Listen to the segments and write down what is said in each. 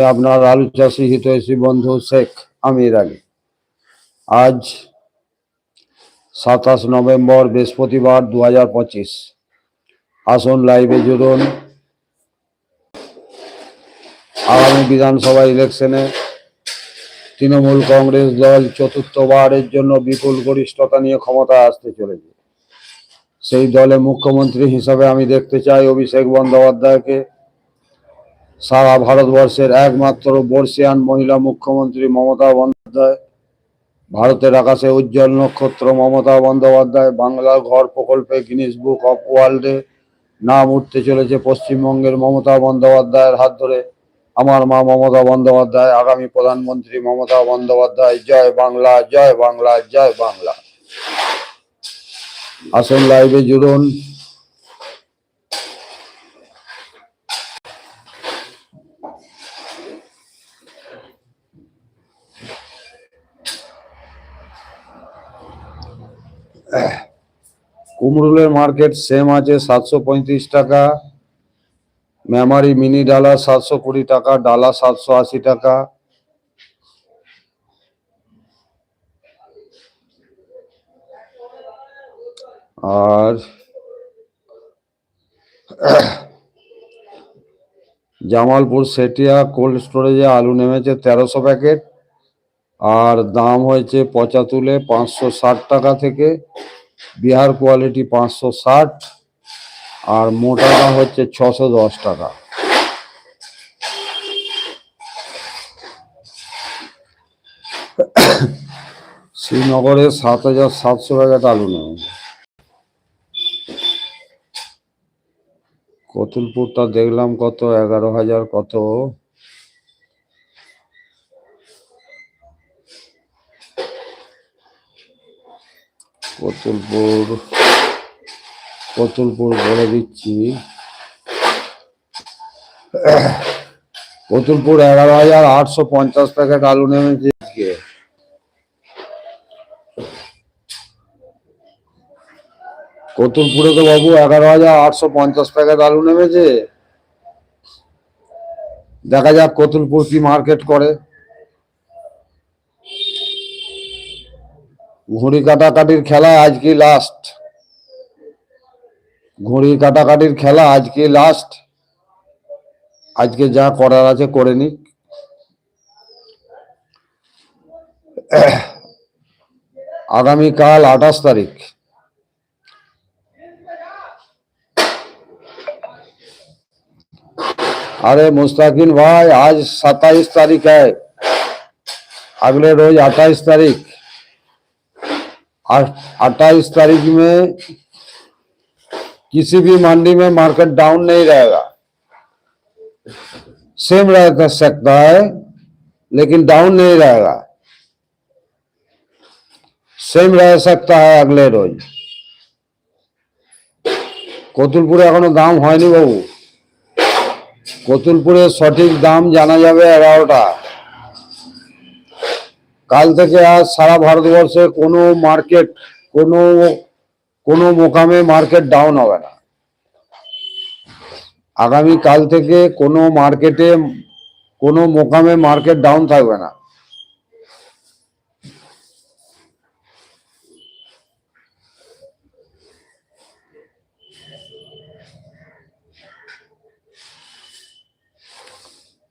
আপনার আলু চাষি হিতৈষী বন্ধু শেখ আমির আলী। আজ সাতাশ নভেম্বর বৃহস্পতিবার দু হাজার পঁচিশ। আসুন লাইভে জুড়ুন। আগামী বিধানসভা ইলেকশনে তৃণমূল কংগ্রেস দল চতুর্থবারের জন্য বিপুল গরিষ্ঠতা নিয়ে ক্ষমতায় আসতে চলেছে। সেই দলে মুখ্যমন্ত্রী হিসাবে আমি দেখতে চাই অভিষেক বন্দ্যোপাধ্যায়কে। সারা ভারতবর্ষের একমাত্র বর্ষিয়ান মহিলা মুখ্যমন্ত্রী মমতা বন্দ্যোপাধ্যায়, ভারতের আকাশে উজ্জ্বল নক্ষত্র মমতা বন্দ্যোপাধ্যায় বাংলা ঘর প্রকল্পে গিনিস বুক অফ ওয়ার্ল্ডে নাম উঠতে চলেছে পশ্চিমবঙ্গের মমতা বন্দ্যোপাধ্যায়ের হাত ধরে। আমার মা মমতা বন্দ্যোপাধ্যায়, আগামী প্রধানমন্ত্রী মমতা বন্দ্যোপাধ্যায়, জয় বাংলা জয় বাংলা জয় বাংলা। আসুন লাইভে জুড়ুন। কুমরুলের মার্কেট সেম আছে, সাতশো পঁয়ত্রিশ টাকা। মেমারি মিনি ডালা, সাতশো কুড়ি টাকা, ডালা, সাতশো আশি টাকা। আর, জামালপুর সেটিয়া কোল্ড স্টোরেজে আলু নেমেছে তেরোশো প্যাকেট। আর দাম হয়েছে পচা তুলে পাঁচশো ষাট টাকা থেকে। বিহার কোয়ালিটি পাঁচশো ষাট। আর মোটাটা হচ্ছে ছশো দশ টাকা। শ্রীনগরে সাত হাজার সাতশো প্যাকেট আলু নেই। কতুলপুরটা দেখলাম কত এগারো হাজার কত। কতুলপুর কতুলপুর বলে দিচ্ছি। কতুলপুর এগারো হাজার আটশো পঞ্চাশ প্যাকেট আলু নেমেছে আজকে। কতুলপুরে তো বাবু এগারো হাজার আটশো পঞ্চাশ প্যাকেট আলু নেমেছে। দেখা যাক কতুলপুর কি মার্কেট করে। ঘুড়ি কাটাকাটির খেলা আজকে লাস্ট ঘুড়ি কাটাকাটির খেলা আজকে লাস্ট আজকে যা করার আছে করে নিক আগামীকাল আঠাশ তারিখ अरे मुस्ताकिन भाई आज सत्ताईस तारीख है अगले रोज अट्ठाईस तारीख अट्ठाईस तारीख में किसी भी मंडी में मार्केट डाउन नहीं रहेगा सेम रह सकता है लेकिन डाउन नहीं रहेगा সেম রহ सकता है अगले रोज কতুলপুরে এখনো দাম হয়নি বাবু কতুলপুরের সঠিক দাম জানা যাবে এগারোটা কাল থেকে আজ সারা ভারতবর্ষে কোনো মার্কেট কোনো কোনো মোকামে মার্কেট ডাউন হবে না। আগামী কাল থেকে কোনো মার্কেটে কোনো মোকামে মার্কেট ডাউন থাকবে না।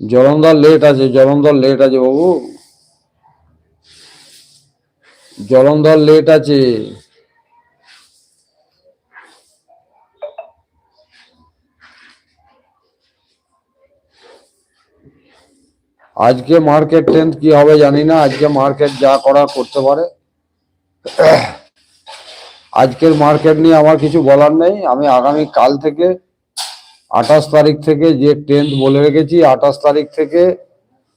জলন্ধর লেট আছে, জলন্ধর লেট আছে বাবু। জলন্ধর লেট আছে। আজকে মার্কেট ট্রেন্ড কি হবে জানি না, আজকে মার্কেট যা করা করতে পারে। আজকের মার্কেট নিয়ে আমার কিছু বলার নেই। আমি আগামী কাল থেকে, আঠাশ তারিখ থেকে যে ট্রেন্ড বলে রেখেছি, আঠাশ তারিখ থেকে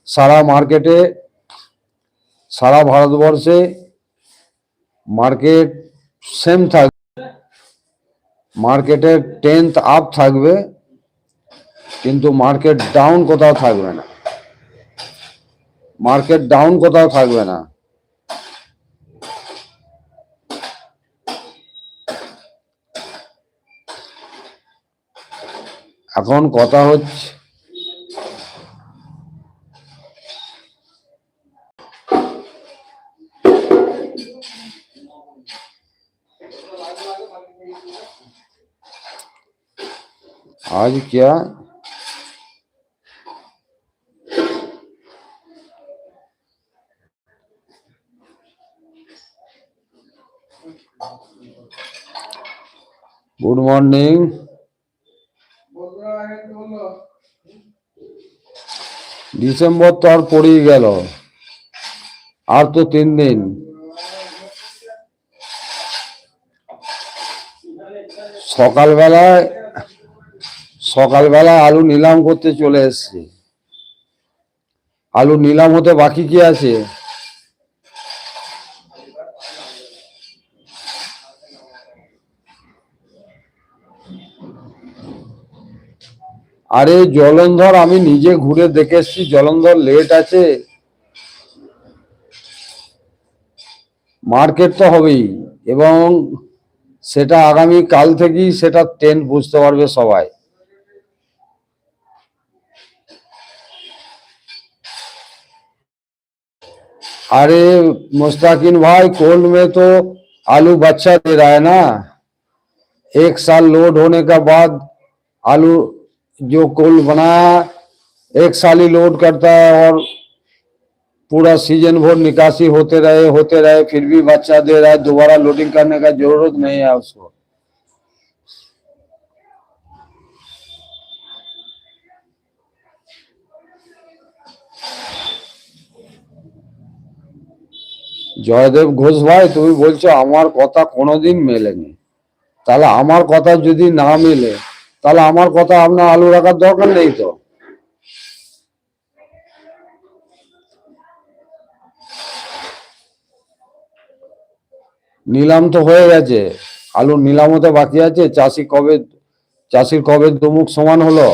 সারা মার্কেটে, সারা ভারতবর্ষে মার্কেট সেম থাকবে মার্কেটের টেন্থ আপ থাকবে, কিন্তু মার্কেট ডাউন কোথাও থাকবে না। মার্কেট ডাউন কোথাও থাকবে না। এখন কথা হচ্ছে आज क्या गुड मॉर्निंग ডিসেম্বর তো আর পড়েই গেল আর তো তিন দিন সকালবেলায় সকালবেলা আলু নিলাম করতে চলে এসছি। আলু নিলাম হতে বাকি কি আছে? আরে জলন্ধর, আমি নিজে ঘুরে দেখে এসছি, জলন্ধর লেট আছে। মার্কেট তো হবেই, এবং সেটা আগামী কাল থেকেই সেটা ট্রেন্ড বুঝতে পারবে সবাই। अरे मुस्ताकिन भाई, कोल्ड में तो आलू बच्चा दे रहा है ना। एक साल लोड होने का बाद आलू जो कोल्ड बनाया, एक साल ही लोड करता है और पूरा सीज़न भर निकासी होते रहे होते रहे, फिर भी बच्चा दे रहा है, दोबारा लोडिंग करने का ज़रूरत नहीं है उसको। জয়দেব ঘোষ ভাই, তুমি বলছো আমার কথা কোনোদিন মেলেনি। তাহলে আমার কথা যদি না মেলে, তাহলে আমার কথা আপনার আলু রাখার দরকার নেই তো? নিলাম তো হয়ে গেছে। আলু নিলাম হতে বাকি আছে। চাষি কবে চাষির কবে দুমুখ সমান হলো?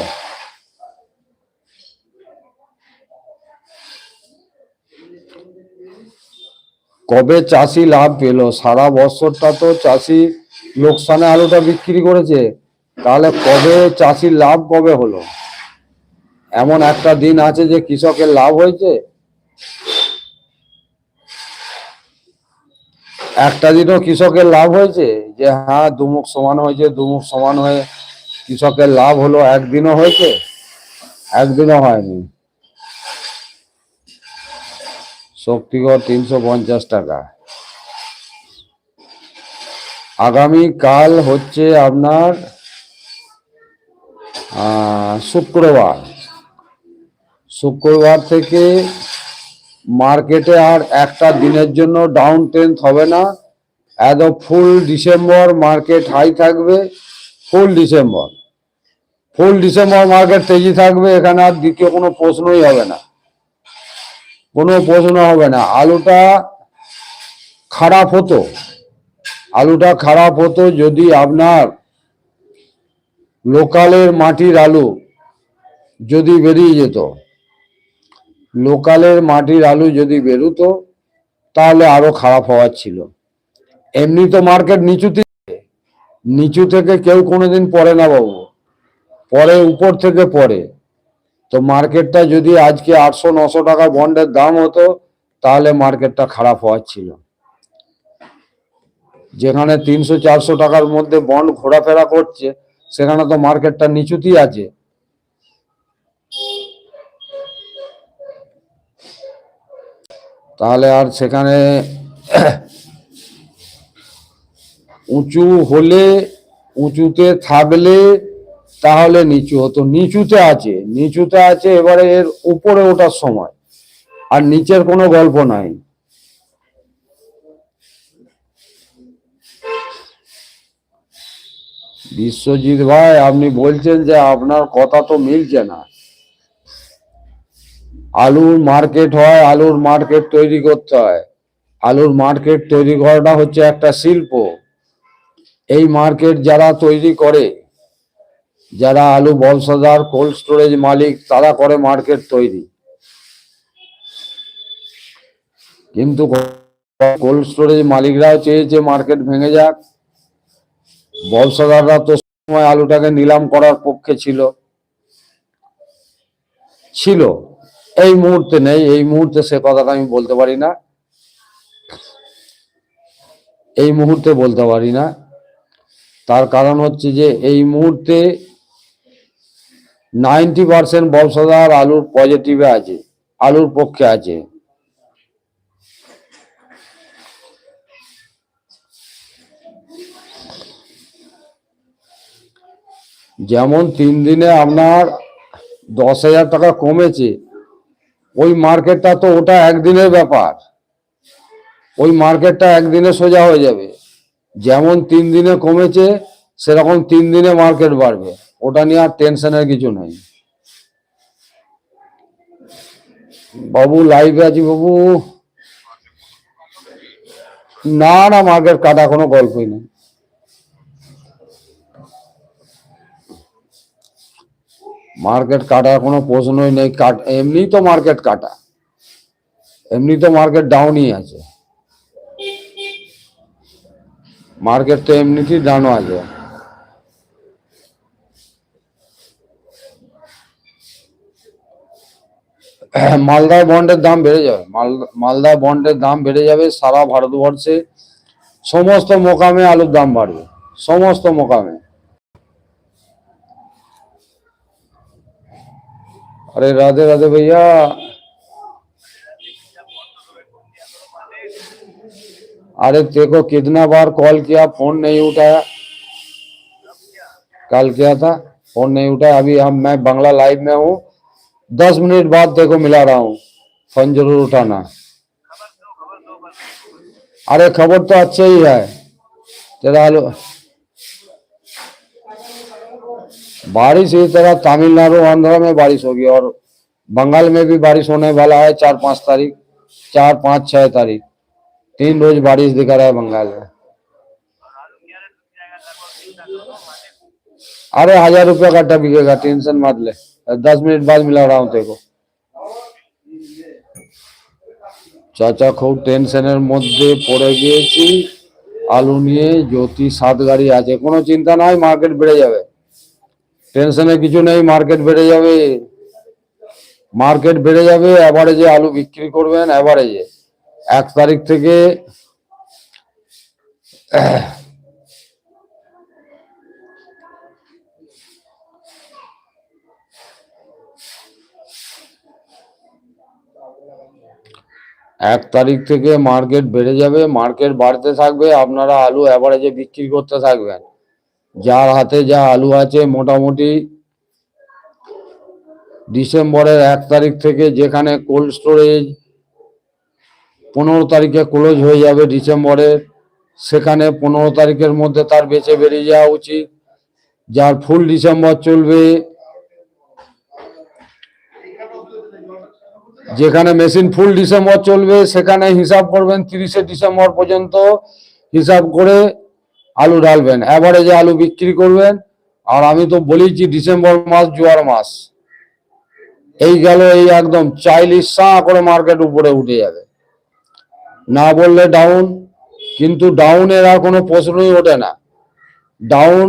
কবে চাষি লাভ পেল? সারা বছরটা তো চাষি লোকসানে আলুটা বিক্রি করেছে। তাহলে কবে চাষির লাভ কবে হলো? এমন একটা দিন আছে যে কৃষকের লাভ হয়েছে। একটা দিনও কৃষকের লাভ হয়েছে যে হ্যাঁ দুমুখ সমান হয়েছে, দুমুখ সমান হয়ে কৃষকের লাভ হলো। একদিনও হয়েছে, একদিনও হয়নি। শক্তিগড় তিনশো পঞ্চাশ টাকা। আগামী কাল হচ্ছে আপনার শুক্রবার। শুক্রবার থেকে মার্কেটে আর একটা দিনের জন্য ডাউন ট্রেন্ড হবে না। একদম ফুল ডিসেম্বর মার্কেট হাই থাকবে full December full December market তেজি থাকবে, এখানে আর দ্বিতীয় কোনো প্রশ্নই হবে না। কোনো প্রশ্ন হবে না। আলুটা খারাপ হতো। আলুটা খারাপ হতো যদি আপনার লোকালের মাটির আলু যদি বেরিয়ে যেত। লোকালের মাটির আলু যদি বেরোতো, তাহলে আরও খারাপ হওয়ার ছিল। এমনি তো মার্কেট নিচুতে নিচু থেকে কেউ কোনোদিন পড়ে না বাবু। পরে উপর থেকে পড়ে। তো মার্কেটটা যদি আজকে আটশো, নশো টাকা বন্ডের দাম হতো, তাহলে মার্কেটটা খারাপ হওয়ার ছিল। যেখানে তিনশো, চারশো টাকার মধ্যে বন্ড ঘোরাফেরা করছে, সেখানে তো মার্কেটটা নিচুতেই আছে। তাহলে আর সেখানে উঁচু হলে, উঁচুতে থাকলে তাহলে নিচু হতো। নিচুতে আছে। নিচুতে আছে এবারে এর উপরে ওঠার সময়। আর নিচের কোনো গল্প নাই। বিশ্বজিৎ ভাই, আপনি বলছেন যে আপনার কথা তো মিলছে না। আলুর মার্কেট হয়, আলুর মার্কেট তৈরি করতে হয়। আলুর মার্কেট তৈরি করাটা হচ্ছে একটা শিল্প। এই মার্কেট যারা তৈরি করে যারা আলু ব্যবসাদার কোল্ড স্টোরেজ মালিক, তারা করে মার্কেট তৈরি। কিন্তু কোল্ড স্টোরেজ মালিকরাও চেয়েছে মার্কেট ভেঙে যাক। ব্যবসাদাররা তো সময় আলুটাকে নিলাম করার পক্ষে ছিল। ছিল। এই মুহূর্তে নেই, এই মুহূর্তে সে কথাটা আমি বলতে পারি না। এই মুহূর্তে বলতে পারি না। তার কারণ হচ্ছে যে, এই মুহূর্তে নাইনটি পার্সেন্ট ব্যবসাদার আলুর পজিটিভে আছে, আলুর পক্ষে আছে। যেমন তিন দিনে আপনার দশ হাজার টাকা কমেছে, ওই মার্কেটটা তো ওটা একদিনের ব্যাপার। ওই মার্কেটটা একদিনে সোজা হয়ে যাবে। যেমন তিন দিনে কমেছে, সেরকম তিন দিনে মার্কেট বাড়বে। ওটা নিয়ে আর টেনশনের কিছু নেই। বাবু লাইভে আছি বাবু। না না মার্কেট কাটা কোনো গল্পই নেই। মার্কেট কাটার কোনো প্রশ্নই নেই। কাট এমনি তো মার্কেট কাটা। এমনি তো মার্কেট ডাউনই আছে। মার্কেট তো এমনিতেই ডাউন আছে। মালদা বন্ডের দাম বেড়ে যাবে মালদা মালদা বন্ডের দাম বেড়ে যাবে সারা ভারতবর্ষে সমস্ত মোকামে আলুর দাম বাড়বে সমস্ত মোকামে अरे राधे राधे भैया अरे तेको कितना बार कॉल किया फोन नहीं उठाया कल किया था फोन नहीं उठाया अभी हम मैं बांग्ला लाइव में हूँ दस मिनट बाद देखो मिला रहा हूँ। फ़ोन ज़रूर उठाना। अरे खबर तो अच्छा ही है। तेरा बारिश इस तरह तमिलनाडु, आंध्र में बारिश होगी और बंगाल में भी बारिश होने वाला है चार पाँच तारीख, चार पाँच छह तारीख। तीन रोज बारिश दिखा रहा है बंगाल में। अरे हज़ार रुपया का बिकेगा टेंशन मत ले। दस मिनट बाद मिला रहा हूँ तेरे को চাচা খুব টেনশনের মধ্যে পড়ে গিয়েছি আলু নিয়ে জ্যোতি সাত গাড়ি আছে কোনো চিন্তা নাই মার্কেট বেড়ে যাবে টেনশনের কিছু নেই মার্কেট বেড়ে যাবে মার্কেট বেড়ে যাবে অ্যাভারেজে আলু বিক্রি করবেন অ্যাভারেজে এক তারিখ থেকে এক তারিখ থেকে মার্কেট বেড়ে যাবে মার্কেট বাড়তে থাকবে, আপনারা আলু অ্যাভারেজে বিক্রি করতে থাকবেন। যার হাতে যা আলু আছে, মোটামুটি ডিসেম্বরের এক তারিখ থেকে যেখানে কোল্ড স্টোরেজ পনেরো তারিখে ক্লোজ হয়ে যাবে ডিসেম্বরের সেখানে পনেরো তারিখের মধ্যে তার বেঁচে বেরিয়ে যাওয়া উচিত। যার ফুল ডিসেম্বর চলবে যেখানে মেশিন ফুল ডিসেম্বর চলবে, সেখানে হিসাব করবেন তিরিশে ডিসেম্বর পর্যন্ত হিসাব করে আলু ঢালবেন। অ্যাভারেজে আলু বিক্রি করবেন। আর আমি তো বলেইছি ডিসেম্বর মাস, জোয়ার মাস। এই গেল এই একদম চাইলিশ সা করে মার্কেট উপরে উঠে যাবে। না বললে ডাউন কিন্তু ডাউনের আর কোনো প্রশ্নই ওঠে না। ডাউন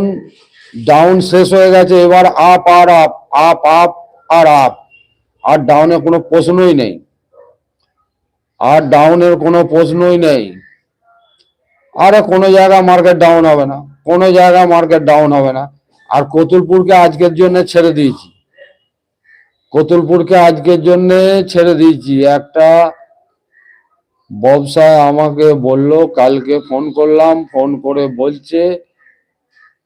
ডাউন শেষ হয়ে গেছে, এবার আপ আর আপ আপ আপ আর আপ আর ডাউনের কোনো প্রশ্নই নেই। আর ডাউনের কোনো প্রশ্নই নেই। আরে কোনো জায়গা মার্কেট ডাউন হবে না। কোনো জায়গা মার্কেট ডাউন হবে না। আর কতুলপুরকে আজকের জন্য ছেড়ে দিয়েছি। কতুলপুরকে আজকের জন্য ছেড়ে দিয়েছি। একটা ব্যবসায় আমাকে বলল, কালকে ফোন করলাম ফোন করে বলছে,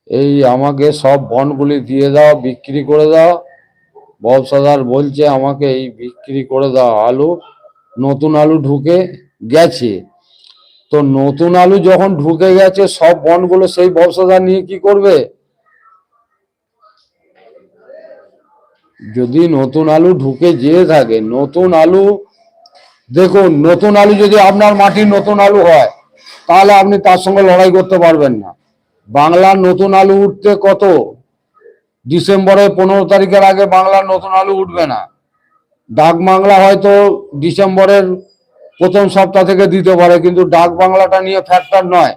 এই আমাকে সব বন্ডগুলি দিয়ে দাও, বিক্রি করে দাও। ব্যবসাদার বলছে, আমাকে এই বিক্রি করে দাও আলু, নতুন আলু ঢুকে গেছে। তো নতুন আলু যখন ঢুকে গেছে, সব বন্ডগুলো সেই ব্যবসাদার নিয়ে কি করবে? যদি নতুন আলু ঢুকে যেয়ে থাকে, নতুন আলু, দেখুন, নতুন আলু যদি আপনার মাটির নতুন আলু হয়, তাহলে আপনি তার সঙ্গে লড়াই করতে পারবেন না। বাংলার নতুন আলু উঠতে কত? ডিসেম্বরের পনেরো তারিখের আগে বাংলার নতুন আলু উঠবে না। ডাক বাংলা হয়তো ডিসেম্বরের প্রথম সপ্তাহ থেকে দিতে পারে, কিন্তু ডাক বাংলাটা নিয়ে ফ্যাক্টর নয়।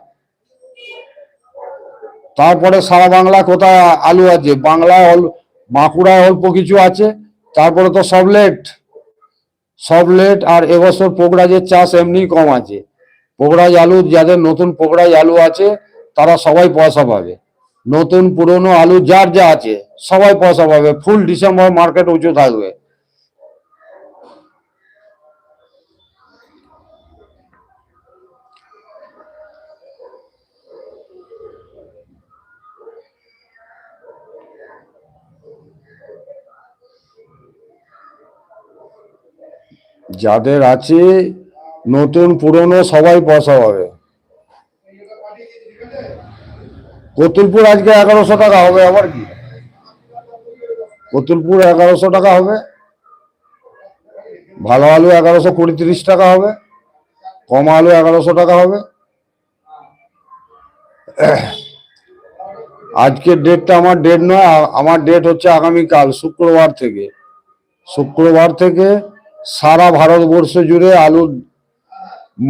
তারপরে সারা বাংলা কোথায় আলু আছে? বাংলায় অল বাঁকুড়ায় অল্প কিছু আছে, তারপরে তো সব লেট সব লেট আর এবছর পোকরাজের চাষ এমনি কম আছে। পোকরাজ আলু যাদের নতুন পোকরাজ আলু আছে, তারা সবাই পয়সা পাবে। নতুন পুরনো আলু যার যা আছে, সবাই পয়সা পাবে, ফুল ডিসেম্বর মার্কেট উঁচু থাকবে। যাদের আছে নতুন পুরনো, সবাই পয়সা পাবে। কতুলপুর আজকে এগারোশো টাকা হবে, আবার কি? কতুলপুর এগারোশো টাকা হবে। ভালো আলু এগারোশো কুড়ি তিরিশ টাকা হবে। কম আলু এগারোশো টাকা হবে। আজকের ডেটটা আমার ডেট নয়, আমার ডেট হচ্ছে আগামীকাল, শুক্রবার থেকে। শুক্রবার থেকে সারা ভারতবর্ষ জুড়ে আলুর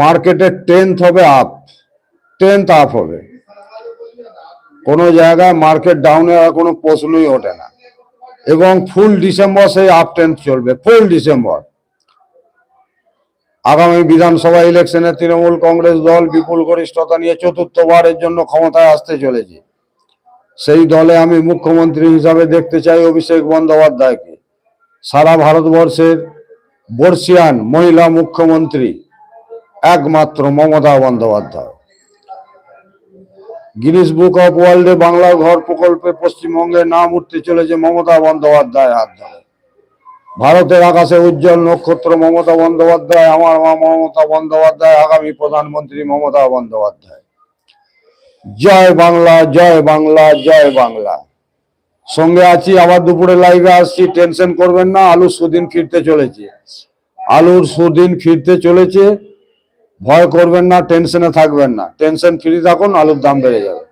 মার্কেটে টেন্থ হবে আপ টেন্থ আপ হবে। কোনো জায়গায় মার্কেট ডাউনে কোনো প্রশ্নই ওঠে না। এবং ফুল ডিসেম্বর সেই আপ টেন্থ চলবে ফুল ডিসেম্বর আগামী বিধানসভা ইলেকশনে তৃণমূল কংগ্রেস দল বিপুল গরিষ্ঠতা নিয়ে চতুর্থবারের জন্য ক্ষমতায় আসতে চলেছে। সেই দলে আমি মুখ্যমন্ত্রী হিসাবে দেখতে চাই অভিষেক বন্দ্যোপাধ্যায়কে। সারা ভারতবর্ষের বর্ষিয়ান মহিলা মুখ্যমন্ত্রী একমাত্র Mamata Bandyopadhyay. Guinness book of ওয়ার্ল্ডে বাংলা ঘর প্রকল্পে পশ্চিমবঙ্গে নাম উঠতে চলেছে মমতা বন্দ্যোপাধ্যায় হাত ধরে। ভারতের আকাশে উজ্জ্বল নক্ষত্র মমতা বন্দ্যোপাধ্যায়, আমার মা মমতা বন্দ্যোপাধ্যায়, আগামী প্রধানমন্ত্রী মমতা বন্দ্যোপাধ্যায়। জয় বাংলা জয় বাংলা জয় বাংলা। সঙ্গে আছি, আবার দুপুরে লাইভে আসছি টেনশন করবেন না, আলুর সুদিন ফিরতে চলেছে। আলুর সুদিন ফিরতে চলেছে। ভয় করবেন না টেনশনে থাকবেন না। টেনশন ফ্রি থাকুন আলুর দাম বেড়ে যাবে।